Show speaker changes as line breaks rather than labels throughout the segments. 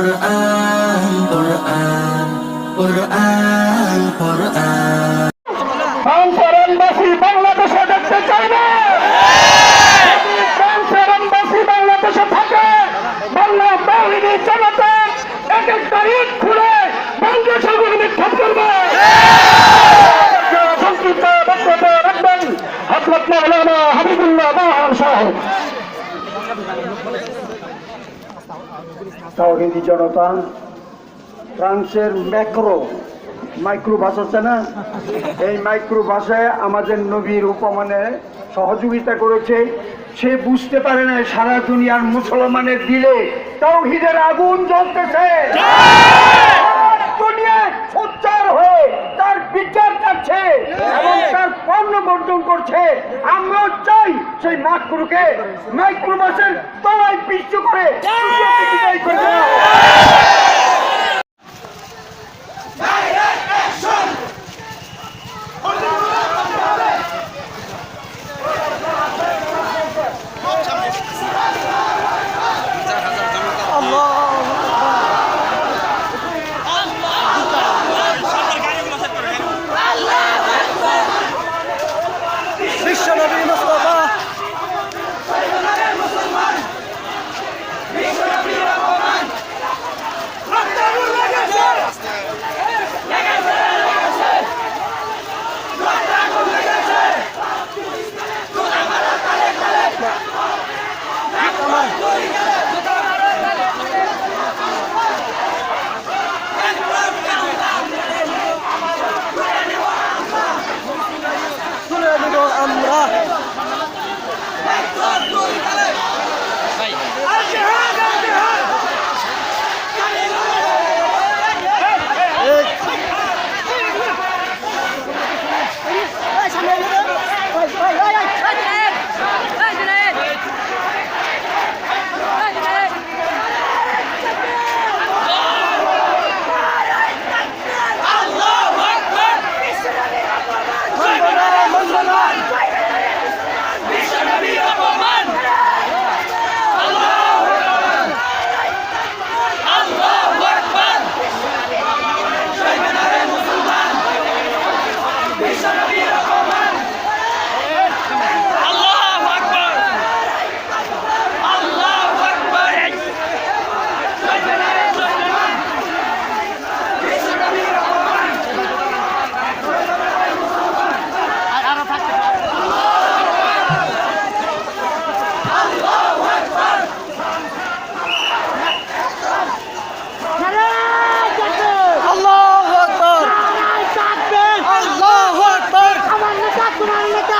কোরআন কোরআন কোরআন কোরআন
ফ্রান্সেরবাসী বাংলাদেশে দেখতে চাই না। বাংলাদেশে থাকে। বাংলা বাহিনী জনতা এক একটা ইট খুলে বঙ্গোসাগর নিক্ষেপ করবে। সংক্ষিপ্ত বক্তব্য রাখবেন হজরত মৌলানা হাবিবুল্লাহ বাহার সাহেব। তাওহিদি জনতা ফ্রান্সের ম্যাক্রো মাইক্রো ভাষা আছে না এই মাইক্রো ভাষায় আমাদের নবীর উপমানে সহযোগিতা করেছে। সে বুঝতে পারে না সারা দুনিয়ার মুসলমানের দিলে তাওহিদের আগুন জ্বলতেছে। দুনিয়ায় সোচ্চার হয়ে বিচার চাচ্ছে এবং তার পণ্য বর্জন করছে। আমরাও চাই সেই মাইক্রোকে মাইক্রো ভাষার তলায় পিষ্ট করে করে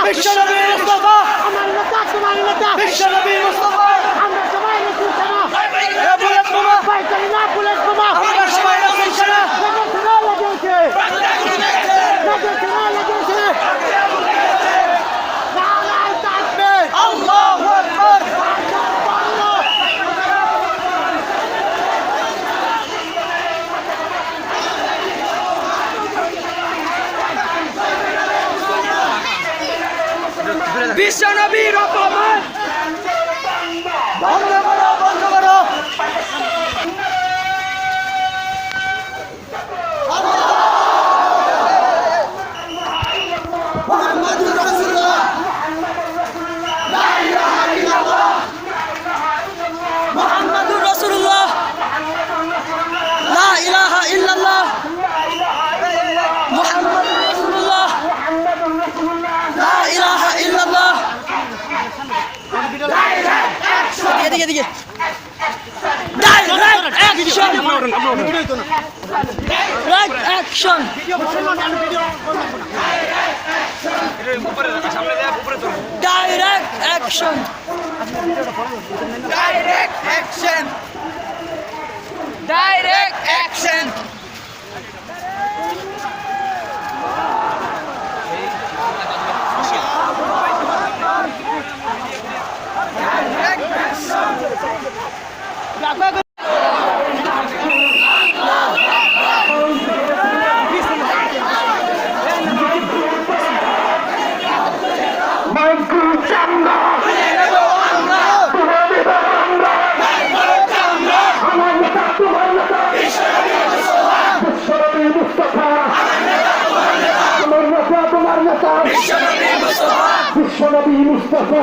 বিশ্বনবী মুস্তফা বিশ্বনবী মুস্তফা বিশ্বনবীর অপমান। এদিকে। Direct action right action direct action
Mustafa. বিশ্বনবী মুস্তাফা।